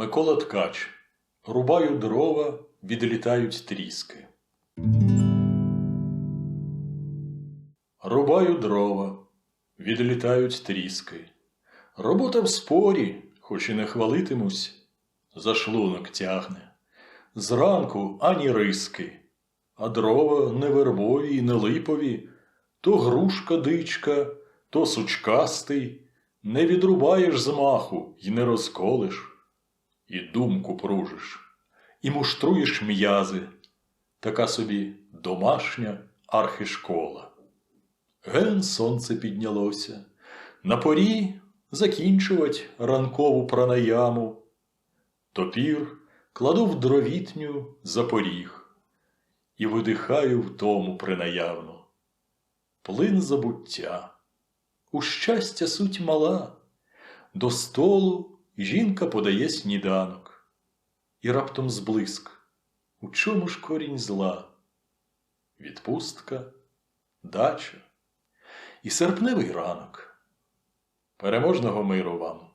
Микола Ткач. Рубаю дрова, відлітають тріски. Рубаю дрова, відлітають тріски. Робота в спорі, хоч і не хвалитимусь, за шлунок тягне. Зранку ані риски, а дрова не вербові і не липові, то грушка дичка, то сучкастий, не відрубаєш з маху й не розколиш, і думку пружиш, і муштруєш м'язи, така собі домашня архишкола. Ген сонце піднялося, на порі закінчувать ранкову пранаяму. Топір кладу в дровітню за поріг і видихаю в тому принаявно. Плин забуття, у щастя суть мала, до столу жінка подає сніданок, і раптом зблиск, у чому ж корінь зла? Відпустка, дача і серпневий ранок. Переможного миру вам!